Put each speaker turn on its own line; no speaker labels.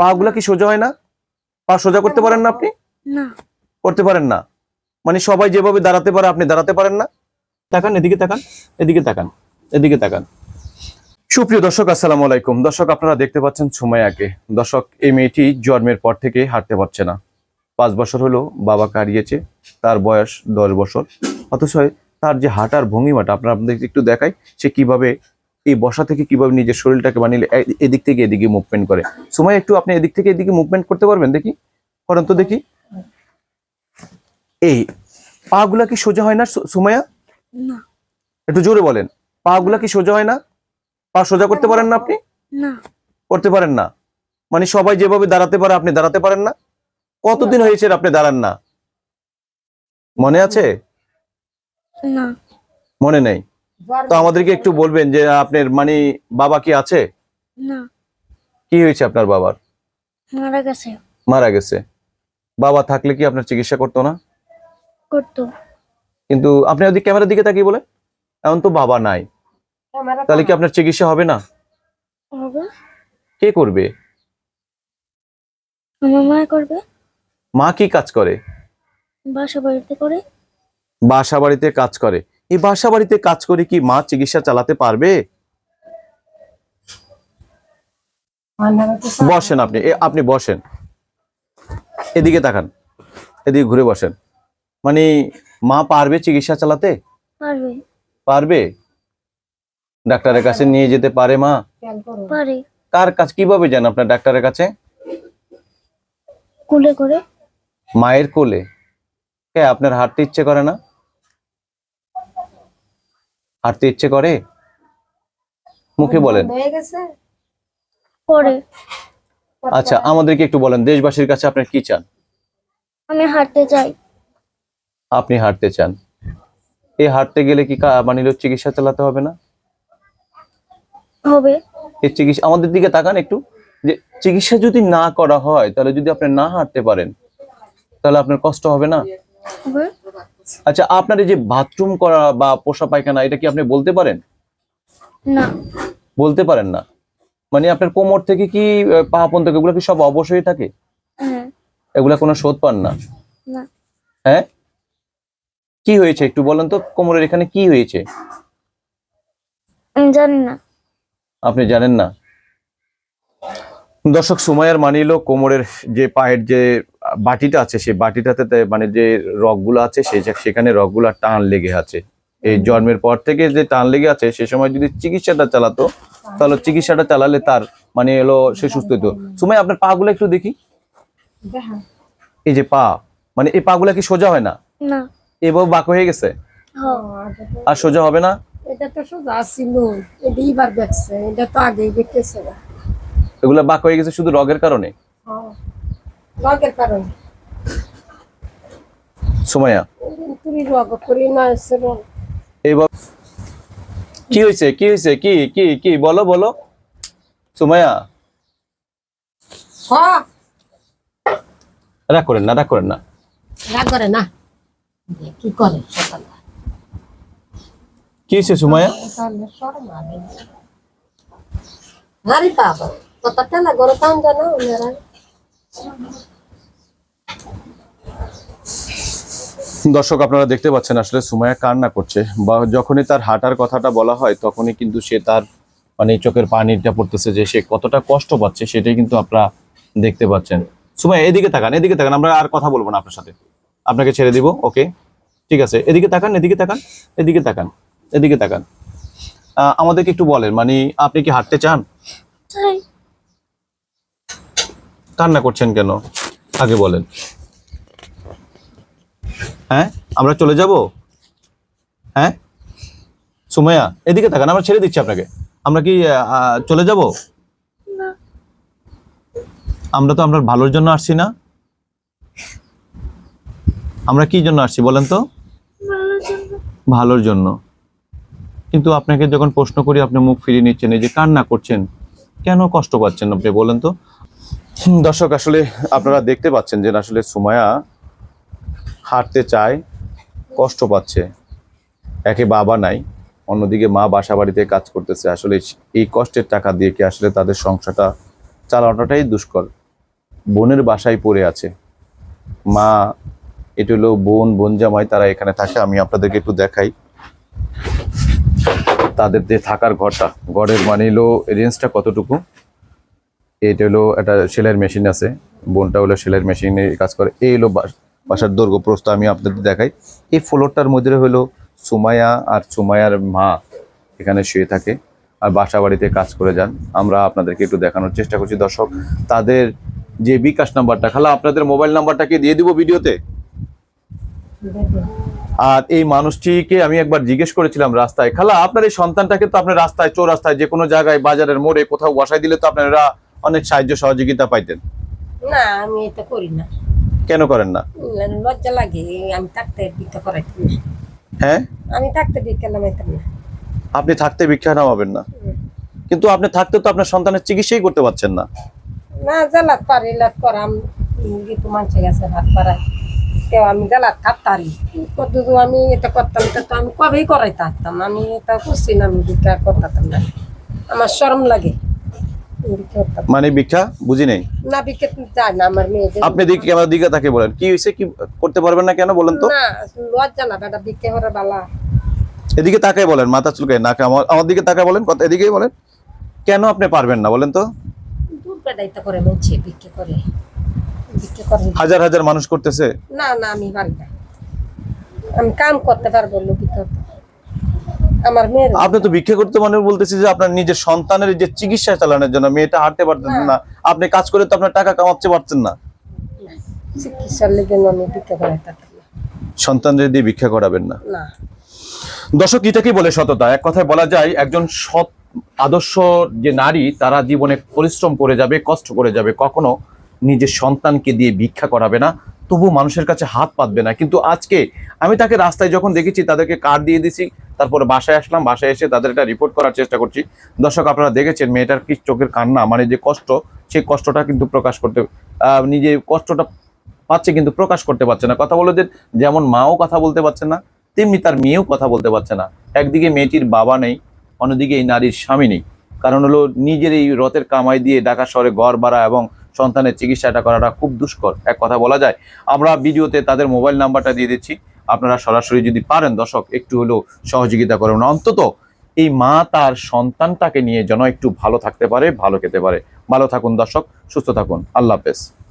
পা গুলা কি সোজা হয় না? পা সোজা করতে পারেন না আপনি?
না।
করতে পারেন না। মানে সবাই যেভাবে দাঁড়াতে পারে আপনি দাঁড়াতে পারেন না। তাকান এদিকে তাকান এদিকে তাকান এদিকে তাকান। সুপ্রিয় দর্শক আসসালামু আলাইকুম। দর্শক আপনারা দেখতে পাচ্ছেন সুমাইয়াকে দর্শক এই মেয়েটি জন্মের পর থেকে হাঁটতে পারছে না। পাঁচ বছর হলো বাবাকে হারিয়েছে তার বয়স দশ বছর। অথচ তার যে হাঁটার ভঙ্গিমাটা আপনারা আপনাদের একটু দেখাই সে কীভাবে এই বসা থেকে কীভাবে নিজের শরীরটাকে বানিয়ে এদিক থেকে এদিকে মুভমেন্ট করে। সময় একটু আপনি এদিক থেকে এদিকে মুভমেন্ট করতে পারবেন দেখি? করেন তো দেখি। এই পা গুলা কি সোজা হয় না সু- সুমাইয়া?
না।
একটু জোরে বলেন। পা গুলা কি সোজা হয় না? পা সোজা করতে পারেন না আপনি?
না।
করতে পারেন না। মানে সবাই যেভাবে দাঁড়াতে পারে আপনি দাঁড়াতে পারেন না। কতদিন হয়েছে আপনি দাঁড়ান না? মনে আছে?
না।
মনে নেই? তো আমাদেরকে একটু বলবেন যে আপনার মানে বাবা কি আছে?
না।
কি হয়েছে আপনার বাবার?
মারা গেছে।
মারা গেছে। বাবা থাকলে কি আপনার চিকিৎসা করতো না?
করতো।
কিন্তু আপনি ওদিকে ক্যামেরার দিকে তাকিয়ে বলে এখন তো বাবা নাই। তাহলে কি আপনার চিকিৎসা হবে না?
হবে।
কে করবে?
আমার মা করবে।
মা কি কাজ করে?
বাসা বাড়িতে করে।
বাসা বাড়িতে কাজ করে। এই বাসা বাড়িতে কাজ করে কি মা চিকিৎসা চালাতে পারবে? বসেন আপনি আপনি বসেন। এদিকে তাকান এদিকে ঘুরে বসেন। মানে মা পারবে চিকিৎসা চালাতে?
পারবে?
ডাক্তারের কাছে নিয়ে যেতে পারে মা?
পারে।
কার কাছে কীভাবে যান আপনার ডাক্তারের কাছে?
কোলে করে।
মায়ের কোলে। কে আপনার হাঁটতে ইচ্ছে করে না? হাঁটতে ইচ্ছে করে? মুখে বলেন।
করে
আচ্ছা আমাদেরকে একটু বলেন দেশবাসীর কাছে আপনার কি চান?
আমি হাঁটতে চাই।
আপনি হাঁটতে চান। এই হাঁটতে গেলে কি কা- মানে হলো চিকিৎসা চালাতে হবে না?
হবে।
এই চিকিৎসা আমাদের দিকে তাকান একটু। যে চিকিৎসা যদি না করা হয় তাহলে যদি আপনি না হাঁটতে পারেন তাহলে আপনার কষ্ট হবে না?
হবে।
আচ্ছা আপনার এই যে বাথরুম করা বা পোষা পায়খানা এটা কি আপনি বলতে পারেন?
না।
বলতে পারেন না? মানে আপনার কোমর থেকে কি পা পর্যন্ত এগুলো কি সব অবশ্যই থাকে?
হ্যাঁ।
এগুলা কোনো শোধ পান না?
না।
হ্যাঁ? কি হয়েছে একটু বলেন তো কোমরের এখানে কি হয়েছে?
জানেন না।
আপনি জানেন না? দর্শক সুমাইয়ার মানিল কোমরের যে পায়ের যে বাটিটা আছে সেই বাটিটাতে মানে যে রগগুলো আছে সেই সেখানে রগগুলো টান লেগে আছে। এই জন্মের পর থেকে যে টান লেগে আছে সে সময় যদি চিকিৎসাটা চালাতো তাহলে চিকিৎসাটা চালালে তার মানে এলো সে সুস্থ হতো সুমাই আপনার পা গুলো একটু দেখি। এই যে পা মানে এই পাগুলা কি সোজা হয় না? এবার বাঁক হয়ে গেছে? আর সোজা হবে না?
এটা তো শুধু আসছিল এটা এবার দেখছে এটা তো আগেই দেখতেছে না
এগুলা বাঁক হয়ে গেছে শুধু রগের কারণে?
হ্যাঁ। রগের কারণে।
সুমাইয়া?
তুই রগ করি না এসে
কি হয়েছে কি হয়েছে কি কি কি? বলো বলো। সুমাইয়া?
হ্যাঁ।
রাগ করেন না রাগ করেন না।
রাগ করে না? কি করে
কি হয়েছে সুমাইয়া?
আরে বাবা। কত টেলা গরো টান জানা
দর্শক আপনারা দেখতে পাচ্ছেন আসলে সুমাইয়া কান্না করছে বা যখনই তার হাঁটার কথাটা বলা হয় তখনই কিন্তু সে তার মানে চোখের পানিটা পড়তেছে যে সে কতটা কষ্ট পাচ্ছে সেটাই কিন্তু আপনারা দেখতে পাচ্ছেন। সুমাইয়া এদিকে তাকান এদিকে তাকান আমরা আর কথা বলব না আপনার সাথে। আপনাকে ছেড়ে দিব ওকে? ঠিক আছে এদিকে তাকান এদিকে তাকান এদিকে তাকান এদিকে তাকান। আহ, আমাদেরকে একটু বলেন মানে আপনি কি হাঁটতে চান? কান্না করছেন কেন? আগে বলেন। হ্যাঁ? আমরা চলে যাব? হ্যাঁ? সুমাইয়া এদিকে থাকান আমরা ছেড়ে দিচ্ছি আপনাকে। আমরা কি চলে যাব? আমরা তো আমরা ভালোর জন্য আসছি না। আমরা কি জন্য আসছি বলেন তো?
ভালোর জন্য।
কিন্তু আপনাকে যখন প্রশ্ন করি আপনি মুখ ফিরিয়ে নিচ্ছেন এই যে কান্না করছেন কেন কষ্ট পাচ্ছেন আপনি বলেন তো? দর্শক, আসলে আপনারা দেখতে পাচ্ছেন যে আসলে সুমায়া হাঁটতে চায়, কষ্ট পাচ্ছে। একে বাবা নাই, অন্যদিকে মা বাসা বাড়িতে কাজ করতেছে। আসলে এই কষ্টের টাকা দিয়ে কি আসলে তাদের সংসারটা চালানোটাই দুষ্কর? বোনের বাসায় পড়ে আছে। মা, এটা হলো বোন বোন জামাই, তারা এখানে থাকে। আমি আপনাদেরকে একটু দেখাই। তাদের যে থাকার ঘরটা, ঘরের মানে হলো রেঞ্জটা কতটুকু? এটা হলো একটা সেলাইয়ের মেশিন আছে। বোনটা হলো সেলাইয়ের মেশিনে কাজ করে। এই হলো বাস- বাসার দৈর্ঘ্য প্রস্থ আমি আপনাদের দেখাই। এই ফ্লোরটার মধ্যে হলো সুমায়া আর সুমায়ার মা এখানে শুয়ে থাকে আর বাসা বাড়িতে কাজ করে যান। আমরা আপনাদেরকে একটু দেখানোর চেষ্টা করছি। দর্শক, তাদের যে বিকাশ নাম্বারটা, খালা, আপনাদের মোবাইল নাম্বারটা কি দিয়ে দিব ভিডিওতে? আর এই মানুষটিকে আমি একবার জিজ্ঞেস করেছিলাম রাস্তায়, খালা, আপনার এই সন্তানটাকে তো আপনার রাস্তায়, চৌরাস্তায় যে কোনো জায়গায়, বাজারের মোড়ে কোথাও বসাই দিলে তো আপনারা অনেক সাহায্য সহযোগিতা পাইতেন?
না আমি এটা করি না।
কেন করেন না?
লজ্জা লাগে আমি থাকতে ভিক্ষা করাইতাম না।
হ্যাঁ?
আমি থাকতে ভিক্ষা নামাইতাম না।
আপনি থাকতে ভিক্ষা নামাবেন না। কিন্তু আপনি থাকতে তো আপনার সন্তানের চিকিৎসাই করতে পারছেন না।
না জ্বালাত পারি লাত করাম কিন্তু মানুষের কাছে হাত পাড়াই তেও আমি জ্বালাত থাকতারি কত দূর আমি এটা করতাম তো আমি কবেই করাই থাকতাম আমি এটা করছি না আমি ভিক্ষা করতাম না। আমার শরম লাগে।
মানে ভিক্ষা? বুঝি নেই।
না ভিক্ষা যায় না আমার মেয়ে
আপনি দিকে আমার দিকে তাকে বলেন? কি হয়েছে? কি করতে পারবেন না কেন বলেন তো?
না লজ্জা না বেটা ভিক্ষা করে বালা।
এদিকে তাকাই বলেন মাথা চুলকায়। নাকে আমার আমার দিকে তাকায় বলেন কথা এদিকেই বলেন। কেন আপনি পারবেন না বলেন তো?
দূর বেড়াইতে করে ভিক্ষা করে। ভিক্ষা করে।
হাজার হাজার মানুষ করতেছে।
না না আমি পারি না আমি কাম করতে পারব লোকি করতে আমার মেয়ের
আপনি তো ভিক্ষা করতে মানে বলতেছি যে আপনার নিজের সন্তানের যে চিকিৎসা চালানোর জন্য মেয়েটা হাঁটতে পারতেন না। আপনি কাজ করে তো আপনার টাকা কামাতে পারতেন না।
চিকিৎসার লেগে আমি ভিক্ষা করে থাকতাম না।
সন্তানদের দিয়ে ভিক্ষা করাবেন না।
না।
দর্শক এটাকেই বলে সততা? এক কথায় বলা যায় একজন সৎ আদর্শ যে নারী তারা জীবনে পরিশ্রম করে যাবে কষ্ট করে যাবে। কখনো নিজের সন্তানকে দিয়ে ভিক্ষা করাবে না। তবু মানুষের কাছে হাত পাতবে না। কিন্তু আজকে আমি তাকে রাস্তায় যখন দেখেছি তাদেরকে কার্ড দিয়ে দিছি তারপরে বাসায় আসলাম, বাসায় এসে তাদের একটা রিপোর্ট করার চেষ্টা করছি। দর্শক, আপনারা দেখেছেন মেয়েটার কি চোখের কান্না মানে যে কষ্ট, সেই কষ্টটা কিন্তু প্রকাশ করতে নিজে কষ্টটা পাচ্ছে কিন্তু প্রকাশ করতে পারছে না। কথা বলে যেমন মাও কথা বলতে পারছে না, তেমনি তার মেয়েও কথা বলতে পারছে না। একদিকে মেয়েটির বাবা নেই, অন্যদিকে এই নারীর স্বামী নেই। কারণ হলো নিজের এই রথের কামাই দিয়ে ঢাকা শহরে ঘর ভাড়া এবং সন্তানের চিকিৎসাটা করাটা খুব দুষ্কর। এক কথা বলা যায়, আমরা ভিডিওতে তাদের মোবাইল নাম্বারটা দিয়ে দিচ্ছি। আপনারা সরাসরি যদি পারেন দর্শক, একটু হলেও সহযোগিতা করেন। অন্তত এই মা তার সন্তানটাকে নিয়ে যেন একটু ভালো থাকতে পারে, ভালো খেতে পারে। ভালো থাকুন দর্শক, সুস্থ থাকুন। আল্লাহ হাফেজ।